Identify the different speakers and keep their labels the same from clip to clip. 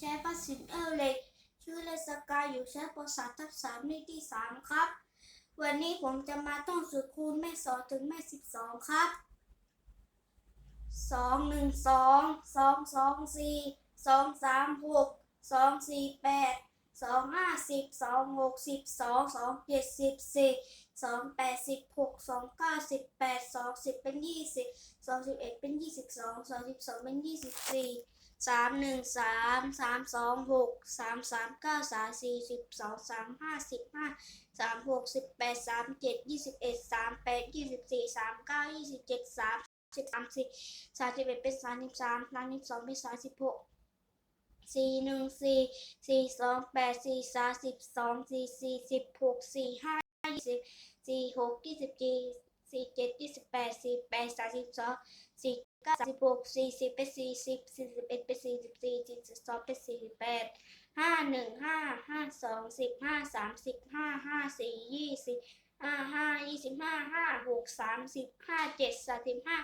Speaker 1: ใช้ภาษิตเอลเล็กชื่อเลสกายอยู่ชั้นป .3 ทับ3นิที่ 3 ครับ วันนี้ผมจะมาต้องสูตรคูณแม่สองถึงแม่ 12 ครับ 2 1 2 2 2 4 2 3 6 2 4 8 2 5 10 2 6 12 2 7 14 2 8 16 2 9 18 2 10เป็น20 2 11เป็น22 2 12เป็น24 สามหนึ่งสามสามสองหกสามสามเก้าสามสี่สิบสองสามห้าสิบห้าสามหกสิบแปดสามเจ็ดยี่สิบเอ็ดสามแปดยี่สิบสี่สามเก้ายี่สิบเจ็ดสามสิบสามสี่สามสิบเอ็ดเป็นสามสิบสามสามสิบสองเป็นสามสิบหกสี่หนึ่งสี่สี่สองแปดสี่สามสิบสองสี่สี่สิบหกสี่ห้ายี่สิบสี่หกยี่สิบสี่ สี่เจ็ดยี่สิบแปดสี่แปดสามสิบสองสี่เก้าสิบหกสี่สิบเป็นสี่สิบสี่สิบเอ็ดเป็นสี่สิบสี่สี่สิบสองเป็นสี่สิบแปดห้าหนึ่งห้าห้าสองสิบห้าสามสิบห้าห้าสี่ยี่สิบห้าห้ายี่สิบห้าห้าหกสามสิบห้าเจ็ดสามสิบห้า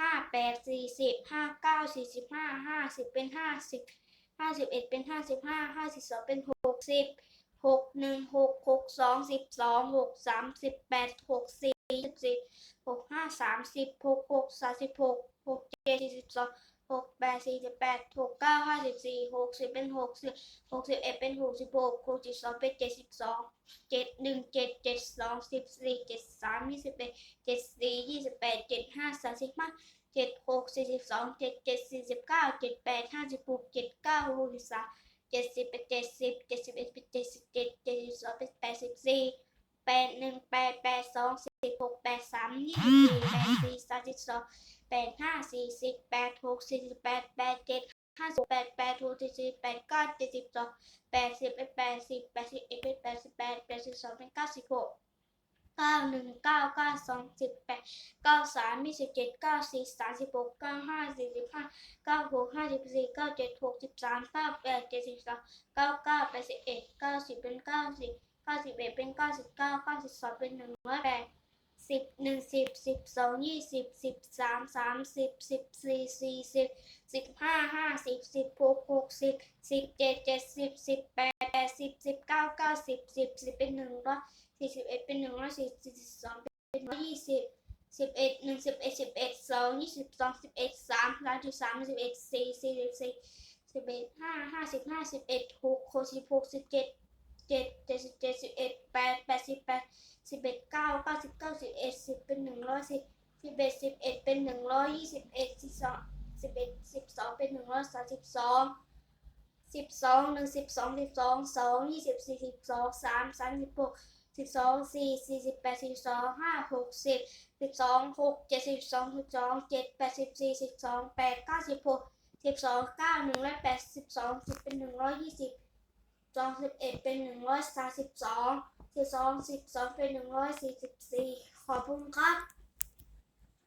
Speaker 1: ห้าแปดสี่สิบห้าเก้าสี่สิบห้าห้าสิบเป็นห้าสิบห้าสิบเอ็ดเป็นห้าสิบห้าห้าสิบสองเป็นหกสิบหกหนึ่งหกหกสองสิบสองหกสามสิบแปดหกสี่ สิบสี่หกห้าสามสิบหกหกสามสิบหกหกเจ็ดสี่สิบสองหกแปดสี่สิบแปดหกเก้าห้าสิบสี่หกสิบเป็นหกสิบหกสิบเอ็ดเป็นหกสิบหกหกสิบสองเป็นเจ็ดสิบสองเจ็ดหนึ่งเจ็ดเจ็ดสองสิบสี่เจ็ดสามยี่สิบเอ็ดเจ็ดสี่ยี่สิบแปดเจ็ดห้าสามสิบห้าเจ็ดหกสี่สิบสองเจ็ดเจ็ดสี่สิบเก้าเจ็ดแปดห้าสิบหกเจ็ดเก้าหกสิบสามเจ็ดสิบเป็นเจ็ดสิบเจ็ดสิบเอ็ดเป็นเจ็ดสิบเจ็ดเจ็ดสิบสองเป็นแปดสิบสี่แปดหนึ่งแปดแปดสอง หกแปดสามยี่สิบสี่แปดสี่สามสิบสองแปดห้าสี่สิบแปดหกสี่สิบแปดแปดเจ็ดห้าสิบแปดแปดหกเจ็ดสิบแปดเก้าเจ็ดสิบสองแปดสิบเป็นแปดสิบแปดสิบเอ็ดแปดสิบแปดแปดสิบสองเป็นเก้าสิบหกเก้าหนึ่งเก้าเก้าสองสิบแปดเก้าสามยี่สิบเจ็ดเก้าสี่สามสิบหกเก้าห้าสี่สิบห้าเก้าหกห้าสิบสี่เก้าเจ็ดหกสิบสามเก้าแปดเจ็ดสิบสองเก้าเก้าแปดสิบเอ็ดเก้าสิบเป็นเก้าสิบเก้าสิบเอ็ดเป็นเก้าสิบเก้าเก้าสิบสองเป็นหนึ่งร้อยแปด สิบหนึ่งสิบสิบสองยี่สิบสิบสามสามสิบสิบสี่สี่สิบสิบห้าห้าสิบสิบหกหกสิบสิบเจ็ดเจ็ดสิบสิบแปดแปดสิบสิบเก้าเก้าสิบสิบสิบเป็นหนึ่งร้อยสี่สิบเอ็ดเป็นหนึ่งร้อยสี่สิบสองเป็นร้อยยี่สิบสิบเอ็ดหนึ่งสิบเอ็ดสิบเอ็ดสองยี่สิบสองสิบเอ็ดสามสามสิบสามสิบเอ็ดสี่สี่สิบสี่สิบเอ็ดห้าห้าสิบห้าสิบเอ็ดหกหกสิบหกสิบเจ็ด เจ็ดเจ็ดสิบเจ็ดสิบเอ็ดแปดแปดสิบแปดสิบเอ็ดเก้าเก้าสิบเก้าสิบเอ็ดสิบเป็นหนึ่งร้อยสิบสิบเอ็ดสิบเอ็ดเป็นหนึ่งร้อยยี่สิบเอ็ดสิบสองสิบเอ็ดสิบสองเป็นหนึ่งร้อยสามสิบสองสิบสองหนึ่งสิบสองสิบสองสองยี่สิบสี่สิบสองสามสามสิบหกสิบสองสี่สี่สิบแปดสิบสองห้าหกสิบสิบสองหกเจ็ดสิบสองสิบสองเจ็ดแปดสิบสี่สิบสองแปดเก้าสิบหกสิบสองเก้าหนึ่งร้อยแปดสิบสองสิบเป็นหนึ่งร้อยยี่สิบ สองสิบเอ็ดเป็นหนึ่งร้อยสามสิบสองสิบสองสิบสองเป็นหนึ่งร้อยสี่สิบสี่ขอบคุณครับ